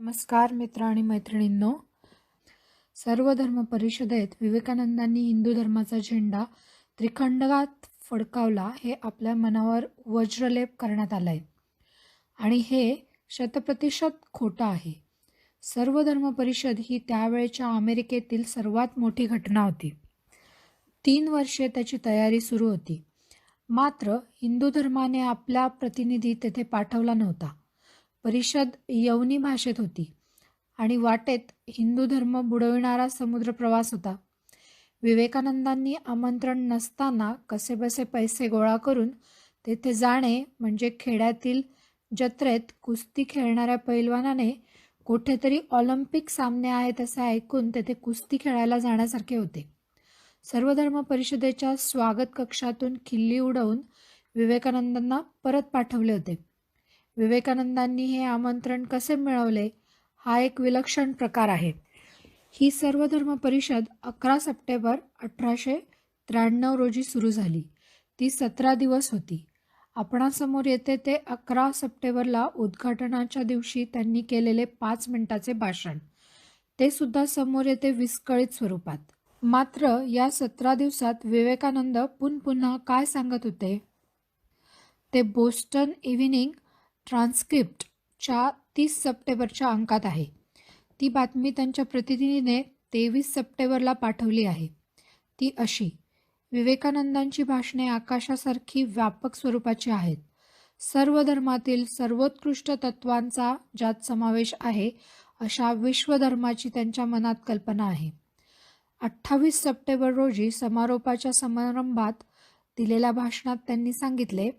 नमस्कार मित्र आणि मैत्रिणींनो. सर्व धर्म परिषदेत विवेकानंदांनी हिंदू धर्माचा झेंडा त्रिखंडात फडकावला हे आपल्या मनावर वज्रलेप करण्यात आलं आहे आणि हे शतप्रतिशत खोटं आहे. सर्व धर्म परिषद ही त्यावेळच्या अमेरिकेतील सर्वात मोठी घटना होती. तीन वर्षे त्याची तयारी सुरू होती. मात्र हिंदू धर्माने आपला प्रतिनिधी तेथे पाठवला नव्हता. परिषद यवनी भाषेत होती. आणि वाटेत हिंदू धर्म बुडविणारा समुद्र प्रवास होता. विवेकानंदांनी आमंत्रण नसताना कसेबसे पैसे गोळा करून तेथे जाणे म्हणजे खेड्यातील जत्रेत कुस्ती खेळणाऱ्या पैलवानाने कुठेतरी ऑलिम्पिक सामने आहेत असे ऐकून तेथे कुस्ती खेळायला जाण्यासारखे होते. सर्वधर्म परिषदेच्या स्वागत कक्षातून खिल्ली उडवून विवेकानंदांना परत पाठवले होते. विवेकानंदांनी हे आमंत्रण कसे मिळवले हा एक विलक्षण प्रकार आहे. ही सर्वधर्म परिषद अकरा सप्टेंबर अठराशे त्र्याण्णव रोजी सुरू झाली. ती सतरा दिवस होती. आपणासमोर येते ते अकरा सप्टेंबरला उद्घाटनाच्या दिवशी त्यांनी केलेले पाच मिनिटाचे भाषण. ते सुद्धा समोर येते विस्कळीत स्वरूपात. मात्र या सतरा दिवसात विवेकानंद पुन पुन्हा काय सांगत होते? ते बोस्टन इव्हिनिंग ट्रान्स्क्रिप्टच्या तीस सप्टेंबरच्या अंकात आहे. ती बातमी त्यांच्या प्रतिनिधीने तेवीस सप्टेंबरला पाठवली आहे. ती अशी विवेकानंदांची भाषणे आकाशासारखी व्यापक स्वरूपाची आहेत. सर्व धर्मातील सर्वोत्कृष्ट तत्वांचा ज्यात समावेश आहे अशा विश्वधर्माची त्यांच्या मनात कल्पना आहे. अठ्ठावीस सप्टेंबर रोजी समारोपाच्या समारंभात दिलेल्या भाषणात त्यांनी सांगितले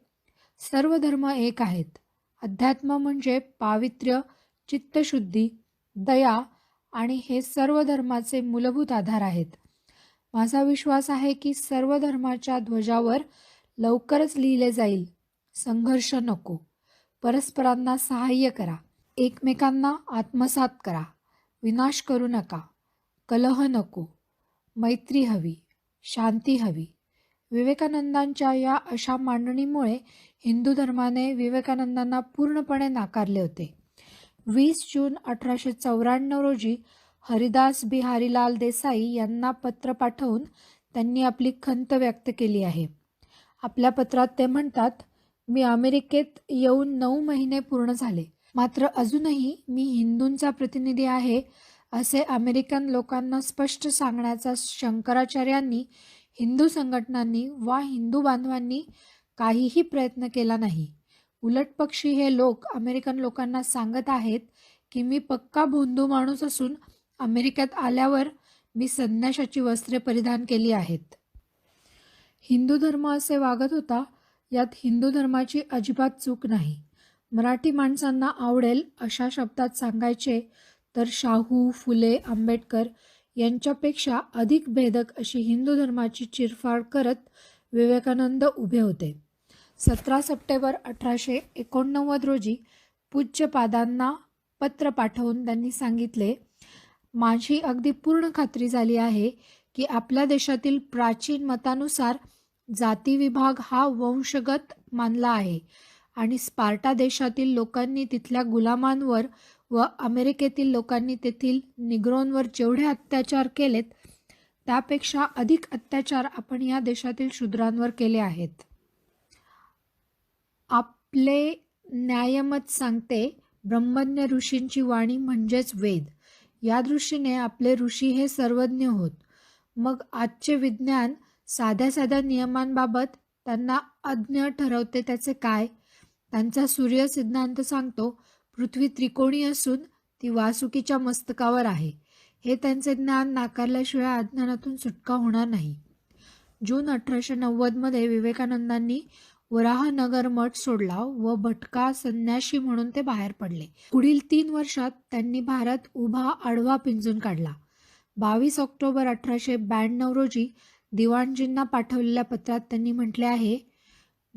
सर्व धर्म एक आहेत. अध्यात्म म्हणजे पावित्र्य चित्तशुद्धी दया आणि हे सर्व धर्माचे मूलभूत आधार आहेत. माझा विश्वास आहे की सर्व धर्माच्या ध्वजावर लवकरच लिहिले जाईल. संघर्ष नको. परस्परांना सहाय्य करा. एकमेकांना आत्मसात करा. विनाश करू नका. कलह नको. मैत्री हवी. शांती हवी. विवेकानंदांच्या या अशा मांडणीमुळे हिंदू धर्माने विवेकानंदांना पूर्णपणे नाकारले होते. वीस जून अठराशे चौऱ्याण्णव रोजी हरिदास बिहारीलाल देसाई यांना पत्र पाठवून त्यांनी आपली खंत व्यक्त केली आहे. आपल्या पत्रात ते म्हणतात मी अमेरिकेत येऊन नऊ महिने पूर्ण झाले. मात्र अजूनही मी हिंदूंचा प्रतिनिधी आहे असे अमेरिकन लोकांना स्पष्ट सांगण्याचा शंकराचार्यांनी हिंदू संघटनांनी वा हिंदू बांधवांनी काहीही प्रयत्न केला नाही. उलटपक्षी हे लोक अमेरिकन लोकांना सांगत आहेत की मी पक्का भोंदू माणूस असून अमेरिकेत आल्यावर मी संन्याशाची वस्त्रे परिधान केली आहेत. हिंदू धर्म असे वागत होता यात हिंदू धर्माची अजिबात चूक नाही. मराठी माणसांना आवडेल अशा शब्दात सांगायचे तर शाहू फुले आंबेडकर यांच्यापेक्षा अधिक भेदक अशी हिंदू धर्माची चिरफाड करत विवेकानंद उभे होते. सतरा सप्टेंबर अठराशे एकोणनव्वद रोजी पूज्यपादांना पत्र पाठवून त्यांनी सांगितले माझी अगदी पूर्ण खात्री झाली आहे की आपल्या देशातील प्राचीन मतानुसार जातीविभाग हा वंशगत मानला आहे आणि स्पार्टा देशातील लोकांनी तिथल्या गुलामांवर व अमेरिकेतील लोकांनी तेथील निग्रोंवर जेवढे अत्याचार केलेत त्यापेक्षा अधिक अत्याचार आपण या देशातील शूद्रांवर केले आहेत. आपले न्यायमत सांगते ब्रह्मज्ञ ऋषींची वाणी म्हणजेच वेद. या दृष्टीने आपले ऋषी हे सर्वज्ञ होत. मग आजचे विज्ञान साध्या साध्या नियमांबाबत त्यांना अज्ञ ठरवते त्याचे काय? त्यांचा सूर्य सिद्धांत सांगतो पृथ्वी त्रिकोणी असून ती वासुकीच्या मस्तकावर आहे. हे त्यांचे ज्ञान नाकारल्याशिवाय अज्ञानातून सुटका होणार नाही. जून अठराशे नव्वदमध्ये विवेकानंदांनी वराहनगर मठ सोडला व भटका संन्याशी म्हणून ते बाहेर पडले. पुढील तीन वर्षात त्यांनी भारत उभा आडवा पिंजून काढला. बावीस ऑक्टोबर अठराशे ब्याण्णव रोजी दिवाणजींना पाठवलेल्या पत्रात त्यांनी म्हटले आहे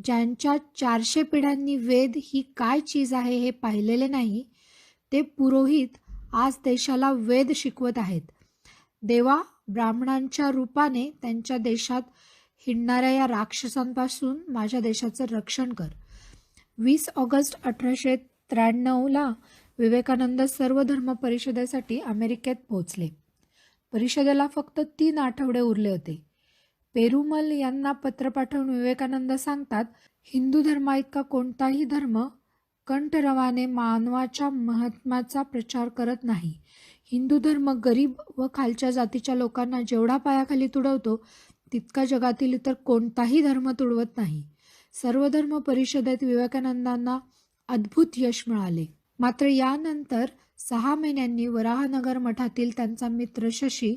ज्यांच्या चारशे पिढ्यांनी वेद ही काय चीज आहे हे पाहिलेले नाही ते पुरोहित आज देशाला वेद शिकवत आहेत. देवा ब्राह्मणांच्या रूपाने त्यांच्या देशात हिंडणाऱ्या या राक्षसांपासून माझ्या देशाचं रक्षण कर. वीस ऑगस्ट अठराशे त्र्याण्णवला विवेकानंद सर्व धर्म परिषदेसाठी अमेरिकेत पोहोचले. परिषदेला फक्त तीन आठवडे उरले होते. पेरुमल यांना पत्र पाठवून विवेकानंद सांगतात हिंदू धर्माइतका कोणताही धर्म कंठरवाने मानवाच्या महात्म्याचा प्रचार करत नाही. हिंदू धर्म गरीब व खालच्या जातीच्या लोकांना जेवढा पायाखाली तुडवतो तितका जगातील इतर कोणताही धर्म तुडवत नाही. सर्वधर्म परिषदेत विवेकानंदांना अद्भुत यश मिळाले. मात्र यानंतर सहा महिन्यांनी वराहनगर मठातील त्यांचा मित्र शशी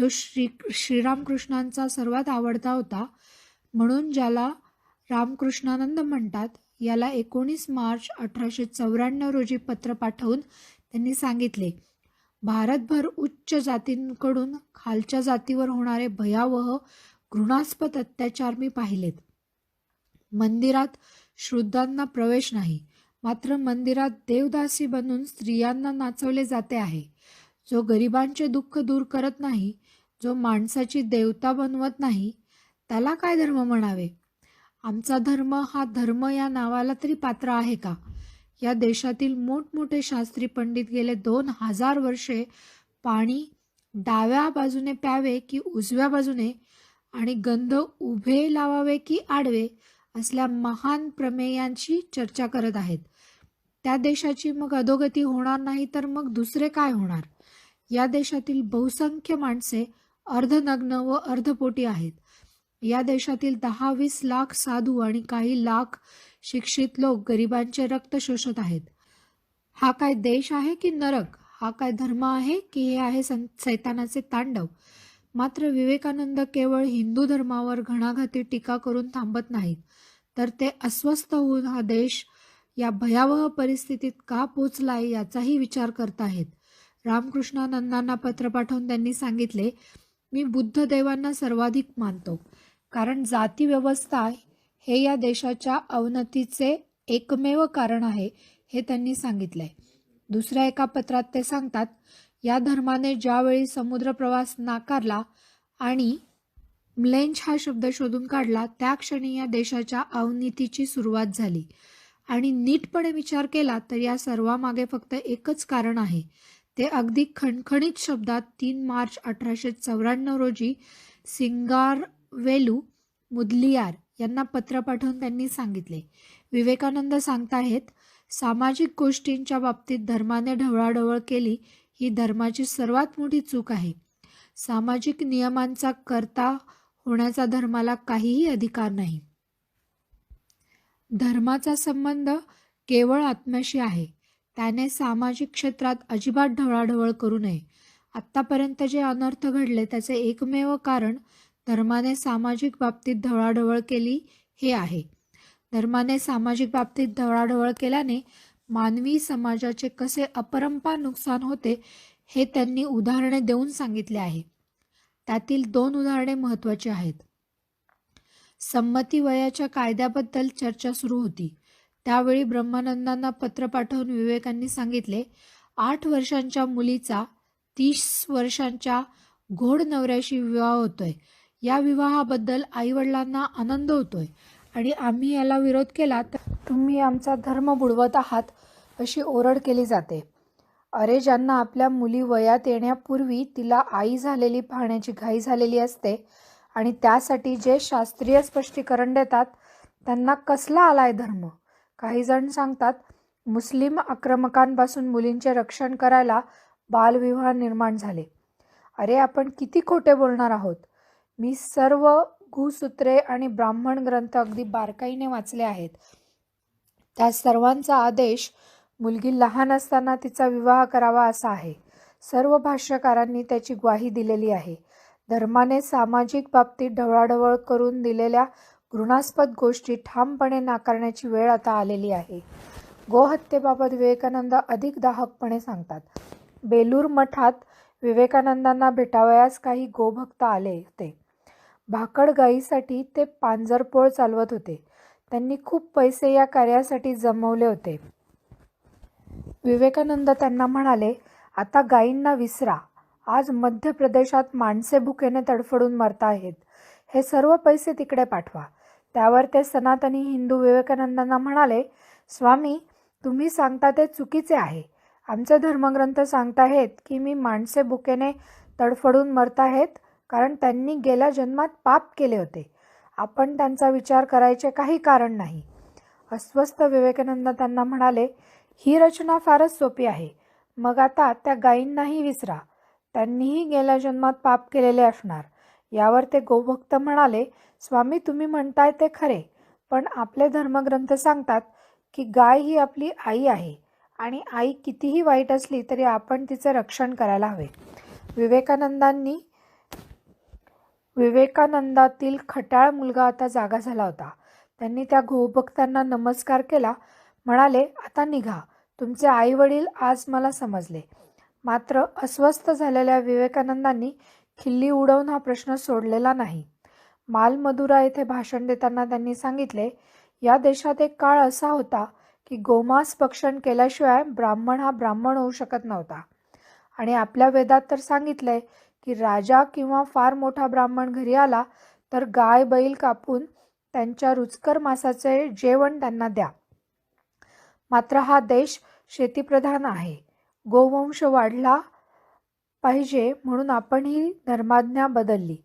जो श्री श्रीरामकृष्णांचा सर्वात आवडता होता. म्हणून ज्याला रामकृष्णानंद म्हणतात याला एकोणीस मार्च अठराशे चौऱ्याण्णव रोजी पत्र पाठवून त्यांनी सांगितले भारतभर उच्च जातींकडून खालच्या जातीवर होणारे भयावह घृणास्पद अत्याचार मी पाहिलेत. मंदिरात श्रुद्धांना प्रवेश नाही मात्र मंदिरात देवदासी बनून स्त्रियांना नाचवले जाते आहे. जो गरिबांचे दुःख दूर करत नाही जो माणसाची देवता बनवत नाही त्याला काय धर्म म्हणावे? आमचा धर्म हा धर्म या नावाला तरी पात्र आहे का? या देशातील मोठमोठे शास्त्री पंडित गेले दोन हजार वर्षे पाणी डाव्या बाजूने प्यावे की उजव्या बाजूने आणि गंध उभे लावावे की आडवे असल्या महान प्रमेयांची चर्चा करत आहेत. त्या देशाची मग अधोगती होणार नाही तर मग दुसरे काय होणार? या देशातील बहुसंख्य माणसे अर्धनग्न व अर्धपोटी आहेत. या देशातील दहा वीस लाख साधू आणि काही लाख शिक्षित लोक गरिबांचे रक्त शोषत आहेत. हा काय देश आहे की नरक? हा काय धर्म आहे की हे आहे सं सैतानाचे तांडव? मात्र विवेकानंद केवळ हिंदू धर्मावर घणाघाती टीका करून थांबत नाहीत. तर ते अस्वस्थ होऊन हा देश या भयावह परिस्थितीत का पोचलाय याचाही विचार करत आहेत. रामकृष्णानंदांना पत्र पाठवून त्यांनी सांगितले मी बुद्ध देवांना सर्वाधिक मानतो. कारण जाती व्यवस्था हे या देशाच्या अवनतीचे एकमेव कारण आहे हे त्यांनी सांगितलंय दुसऱ्या एका पत्रात ते सांगतात या धर्माने ज्यावेळी समुद्र प्रवास नाकारला आणि म्लेंच हा शब्द शोधून काढला त्या क्षणी या देशाच्या अवनीतीची सुरुवात झाली. आणि नीटपणे विचार केला तर या सर्वामागे फक्त एकच कारण आहे. ते अगदी खणखणीत शब्दात तीन मार्च अठराशे चौऱ्याण्णव रोजी सिंगारवेलू मुदलियार यांना पत्र पाठवून त्यांनी सांगितले. विवेकानंद सांगताहेत सामाजिक गोष्टींच्या बाबतीत धर्माने ढवळाढवळ केली ही धर्माची सर्वात मोठी चूक आहे. सामाजिक नियमांचा करता होण्याचा धर्माला काहीही अधिकार नाही. धर्माचा संबंध केवळ आत्म्याशी आहे. त्याने सामाजिक क्षेत्रात अजिबात ढवळाढवळ करू नये. आत्तापर्यंत जे अनर्थ घडले त्याचे एकमेव कारण धर्माने सामाजिक बाबतीत ढवळाढवळ केली हे आहे. धर्माने सामाजिक बाबतीत ढवळाढवळ केल्याने मानवी समाजाचे कसे अपरंपार नुकसान होते हे त्यांनी उदाहरणे देऊन सांगितले आहे. त्यातील दोन उदाहरणे महत्त्वाची आहेत. संमती वयाच्या कायद्याबद्दल चर्चा सुरू होती. त्यावेळी ब्रह्मानंदांना पत्र पाठवून विवेकांनी सांगितले आठ वर्षांच्या मुलीचा तीस वर्षांच्या घोड नवऱ्याशी विवाह होतोय. या विवाहाबद्दल आईवडिलांना आनंद होतोय आणि आम्ही याला विरोध केला तर तुम्ही आमचा धर्म बुडवत आहात अशी ओरड केली जाते. अरे ज्यांना आपल्या मुली वयात येण्यापूर्वी तिला आई झालेली पाहण्याची घाई झालेली असते आणि त्यासाठी जे शास्त्रीय स्पष्टीकरण देतात त्यांना कसला आलाय धर्म? काही जण सांगतात मुस्लिम आक्रमकांपासून मुलींचे रक्षण करायला बालविवाह निर्माण झाले. अरे आपण किती खोटे बोलणार आहोत. मी सर्व गुसूत्रे आणि ब्राह्मण ग्रंथ अगदी बारकाईने वाचले आहेत. त्या सर्वांचा आदेश मुलगी लहान असताना तिचा विवाह करावा असा आहे. सर्व भाष्यकारांनी त्याची ग्वाही दिलेली आहे. धर्माने सामाजिक बाबतीत ढवळाढवळ करून दिलेल्या घृणास्पद गोष्टी ठामपणे नाकारण्याची वेळ आता आलेली आहे. गोहत्येबाबत विवेकानंद अधिक दाहकपणे सांगतात. बेलूर मठात विवेकानंदांना भेटावयास काही गोभक्त आले होते. भाकड गाईसाठी ते पांजरपोळ चालवत होते. त्यांनी खूप पैसे या कार्यासाठी जमवले होते. विवेकानंद त्यांना म्हणाले आता गायींना विसरा. आज मध्य प्रदेशात माणसे भुकेने तडफडून मरत आहेत. हे सर्व पैसे तिकडे पाठवा. त्यावर ते सनातनी हिंदू विवेकानंदांना म्हणाले स्वामी तुम्ही सांगता ते चुकीचे आहे. आमचे धर्मग्रंथ सांगताहेत की मी माणसे भुकेने तडफडून मरत आहेत कारण त्यांनी गेल्या जन्मात पाप केले होते. आपण त्यांचा विचार करायचे काही कारण नाही. अस्वस्थ विवेकानंद त्यांना म्हणाले ही रचना फारच सोपी आहे. मग आता त्या गायींनाही विसरा. त्यांनीही गेल्या जन्मात पाप केलेले असणार. यावर ते गोभक्त म्हणाले स्वामी तुम्ही म्हणताय ते खरे पण आपले धर्मग्रंथ सांगतात की गाय ही आपली आई आहे आणि आई कितीही वाईट असली तरी आपण तिचे रक्षण करायला हवे. विवेकानंदांनी विवेकानंदातील खटाळ मुलगा आता जागा झाला होता. त्यांनी त्या गोभक्तांना नमस्कार केला म्हणाले आता निघा. तुमचे आई वडील आज मला समजले. मात्र अस्वस्थ झालेल्या विवेकानंदांनी खिल्ली उडवून हा प्रश्न सोडलेला नाही. मालमदुरा येथे भाषण देताना त्यांनी सांगितले या देशात एक काळ असा होता की गोमांस भक्षण केल्याशिवाय ब्राह्मण हा ब्राह्मण होऊ शकत नव्हता. आणि आपल्या वेदात तर सांगितलंय की राजा किंवा फार मोठा ब्राह्मण घरी आला तर गाय बैल कापून त्यांच्या रुचकर मांसाचे जेवण त्यांना द्या. मात्र हा देश शेतीप्रधान आहे. गोवंश वाढला पाहिजे म्हणून आपण ही धर्माज्ञा बदलली.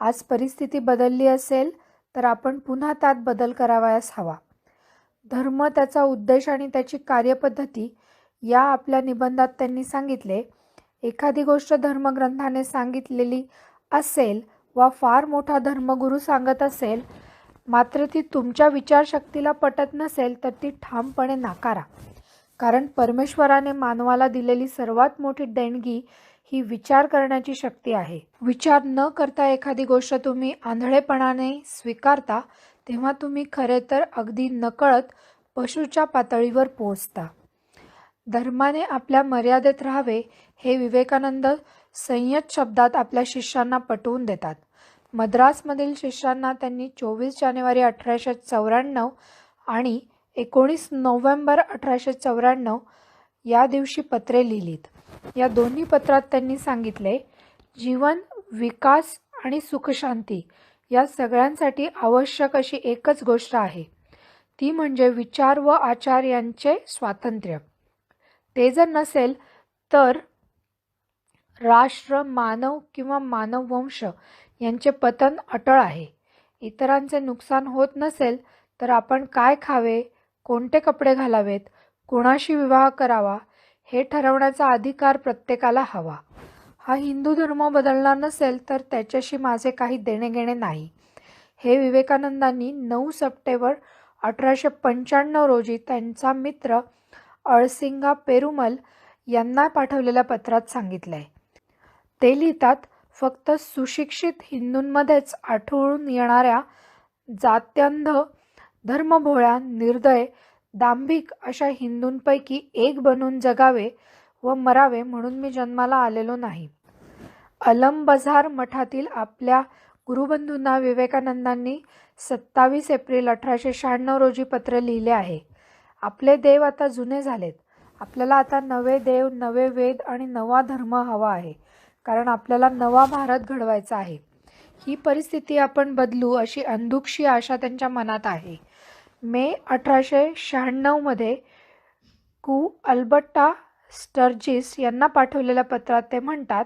आज परिस्थिती बदलली असेल तर आपण पुन्हा त्यात बदल करावयास हवा. धर्म त्याचा उद्देश आणि त्याची कार्यपद्धती या आपल्या निबंधात त्यांनी सांगितले. एखादी गोष्ट धर्मग्रंथाने सांगितलेली असेल वा फार मोठा धर्मगुरू सांगत असेल मात्र ती तुमच्या विचारशक्तीला पटत नसेल तर ती ठामपणे नाकारा. कारण परमेश्वराने मानवाला दिलेली सर्वात मोठी देणगी ही विचार करण्याची शक्ती आहे. विचार न करता एखादी गोष्ट तुम्ही आंधळेपणाने स्वीकारता तेव्हा तुम्ही खरे तर अगदी नकळत पशूच्या पातळीवर पोहोचता. धर्माने आपल्या मर्यादेत राहावे हे विवेकानंद संयत शब्दात आपल्या शिष्यांना पटवून देतात. मद्रासमधील शिष्यांना त्यांनी चोवीस जानेवारी अठराशे चौऱ्याण्णव आणि एकोणीस नोव्हेंबर अठराशे चौऱ्याण्णव या दिवशी पत्रे लिहिलीत. या दोन्ही पत्रात त्यांनी सांगितले जीवन विकास आणि सुखशांती या सगळ्यांसाठी आवश्यक अशी एकच गोष्ट आहे. ती म्हणजे विचार व आचार यांचे स्वातंत्र्य. ते जर नसेल तर राष्ट्र मानव किंवा मानववंश यांचे पतन अटळ आहे. इतरांचे नुकसान होत नसेल तर आपण काय खावे? कोणते कपडे घालावेत? कोणाशी विवाह करावा? हे ठरवण्याचा अधिकार प्रत्येकाला हवा. हा हिंदू धर्म बदलणार नसेल तर त्याच्याशी माझे काही देणेघेणे नाही. हे विवेकानंदांनी नऊ सप्टेंबर अठराशे पंच्याण्णव रोजी त्यांचा मित्र अळसिंगा पेरुमल यांना पाठवलेल्या पत्रात सांगितले आहे ते लिहितात फक्त सुशिक्षित हिंदूंमध्येच आठवून येणाऱ्या जात्यंध धर्मभोळ्या निर्दय दांभिक अशा हिंदूंपैकी एक बनून जगावे व मरावे म्हणून मी जन्माला आलेलो नाही. अलमबझार मठातील आपल्या गुरुबंधूंना विवेकानंदांनी सत्तावीस एप्रिल अठराशे शहाण्णव रोजी पत्र लिहिले आहे. आपले देव आता जुने झालेत. आपल्याला आता नवे देव नवे वेद आणि नवा धर्म हवा आहे. कारण आपल्याला नवा भारत घडवायचा आहे. ही परिस्थिती आपण बदलू अशी अंधुकशी आशा त्यांच्या मनात आहे. मे अठराशे शहाण्णवमध्ये कू अल्बट्टा स्टर्जिस यांना पाठवलेल्या पत्रात ते म्हणतात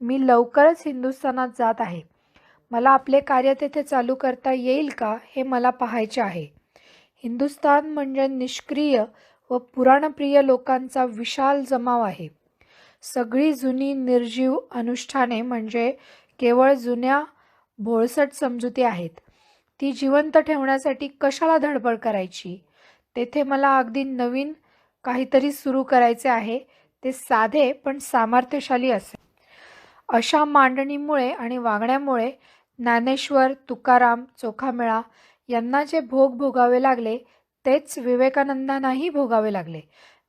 मी लवकरच हिंदुस्थानात जात आहे. मला आपले कार्य तेथे चालू करता येईल का हे मला पाहायचे आहे. हिंदुस्थान म्हणजे निष्क्रिय व पुराणप्रिय लोकांचा विशाल जमाव आहे. सगळी जुनी निर्जीव अनुष्ठाने म्हणजे केवळ जुन्या भोळसट समजुती आहेत. ती जिवंत ठेवण्यासाठी कशाला धडपड करायची? तेथे मला अगदी नवीन काहीतरी सुरू करायचे आहे. ते साधे पण सामर्थ्यशाली असे अशा मांडणीमुळे आणि वागण्यामुळे ज्ञानेश्वर तुकाराम चोखामेळा यांना जे भोग भोगावे लागले तेच विवेकानंदांनाही भोगावे लागले.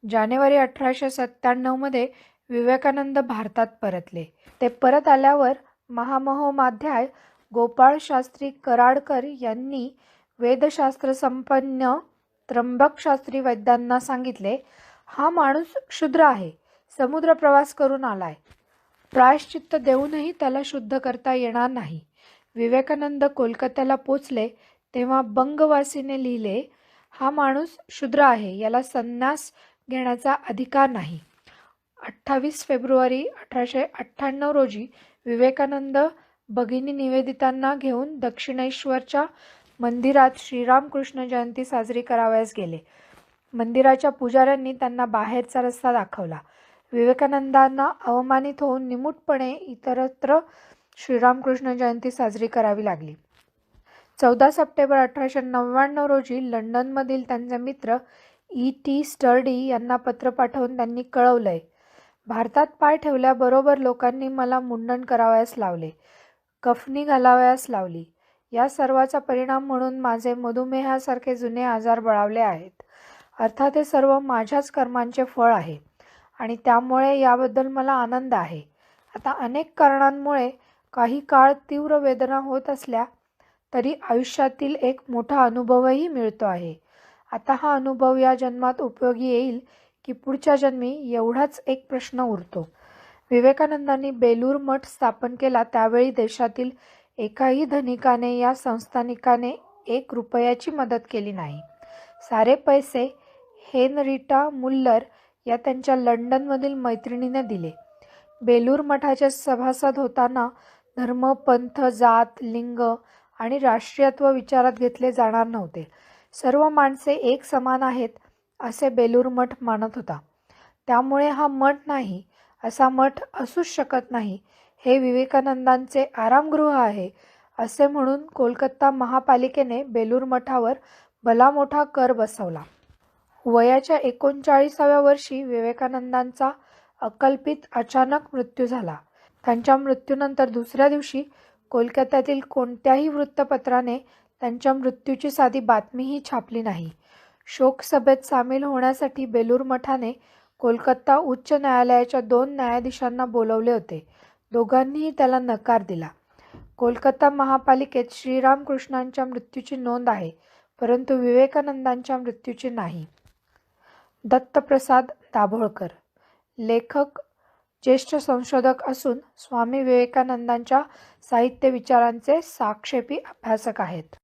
जानेवारी अठराशे सत्त्याण्णवमध्ये विवेकानंद भारतात परतले. ते परत आल्यावर महामहोमाध्याय गोपाळशास्त्री कराडकर यांनी वेदशास्त्र संपन्न त्र्यंबकशास्त्री वैद्यांना सांगितले हा माणूस क्षुद्र आहे समुद्र प्रवास करून आलाय. प्रायश्चित्त देऊनही त्याला शुद्ध करता येणार नाही. विवेकानंद कोलकात्याला पोचले तेव्हा बंगवासीने लिहिले हा माणूस शूद्र आहे याला संन्यास घेण्याचा अधिकार नाही. अठ्ठावीस फेब्रुवारी अठराशे अठ्ठ्याण्णव रोजी विवेकानंद भगिनी निवेदितांना घेऊन दक्षिणेश्वरच्या मंदिरात श्रीरामकृष्ण जयंती साजरी करावयास गेले. मंदिराच्या पुजाऱ्यांनी त्यांना बाहेरचा रस्ता दाखवला. विवेकानंदांना अवमानित होऊन निमूटपणे इतरत्र श्रीरामकृष्ण जयंती साजरी करावी लागली. चौदा सप्टेंबर अठराशे नव्याण्णव रोजी लंडनमधील त्यांचे मित्र ई. टी. स्टर्डी यांना पत्र पाठवून त्यांनी कळवलंय भारतात पाय ठेवल्याबरोबर लोकांनी मला मुंडन करावयास लावले. कफनी घालावयास लावली. या सर्वाचा परिणाम म्हणून माझे मधुमेहासारखे जुने आजार बळावले आहेत. अर्थात हे सर्व माझ्याच कर्मांचे फळ आहे आणि त्यामुळे याबद्दल मला आनंद आहे. आता अनेक कारणांमुळे काही काळ तीव्र वेदना होत असल्या तरी आयुष्यातील एक मोठा अनुभवही मिळतो आहे. आता हा अनुभव या जन्मात उपयोगी येईल की पुढच्या जन्मी एवढाच एक प्रश्न उरतो. विवेकानंदांनी बेलूर मठ स्थापन केला त्यावेळी देशातील एकाही धनिकाने या संस्थानिकाने एक रुपयाची मदत केली नाही. सारे पैसे हेनरिटा मुल्लर या त्यांच्या लंडनमधील मैत्रिणीने दिले. बेलूर मठाचे सभासद होताना धर्म पंथ जात लिंग आणि राष्ट्रीयत्व विचारात घेतले जाणार नव्हते. सर्व माणसे एक समान आहेत असे बेलूर मठ मानत होता. त्यामुळे हा मठ नाही असा मठ असूच शकत नाही. हे विवेकानंदांचे आरामगृह आहे असे म्हणून कोलकाता महापालिकेने बेलूर मठावर भला मोठा कर बसवला. वयाच्या एकोणचाळीसाव्या वर्षी विवेकानंदांचा अकल्पित अचानक मृत्यू झाला. त्यांच्या मृत्यूनंतर दुसऱ्या दिवशी कोलकात्यातील कोणत्याही वृत्तपत्राने त्यांच्या मृत्यूची साधी बातमीही छापली नाही. शोकसभेत सामील होण्यासाठी बेलूर मठाने कोलकाता उच्च न्यायालयाच्या दोन न्यायाधीशांना बोलवले होते. दोघांनीही त्याला नकार दिला. कोलकाता महापालिकेत श्रीरामकृष्णांच्या मृत्यूची नोंद आहे परंतु विवेकानंदांच्या मृत्यूची नाही. दत्तप्रसाद दाभोळकर लेखक ज्येष्ठ संशोधक असून स्वामी विवेकानंदांच्या साहित्य विचारांचे साक्षेपी अभ्यासक आहेत.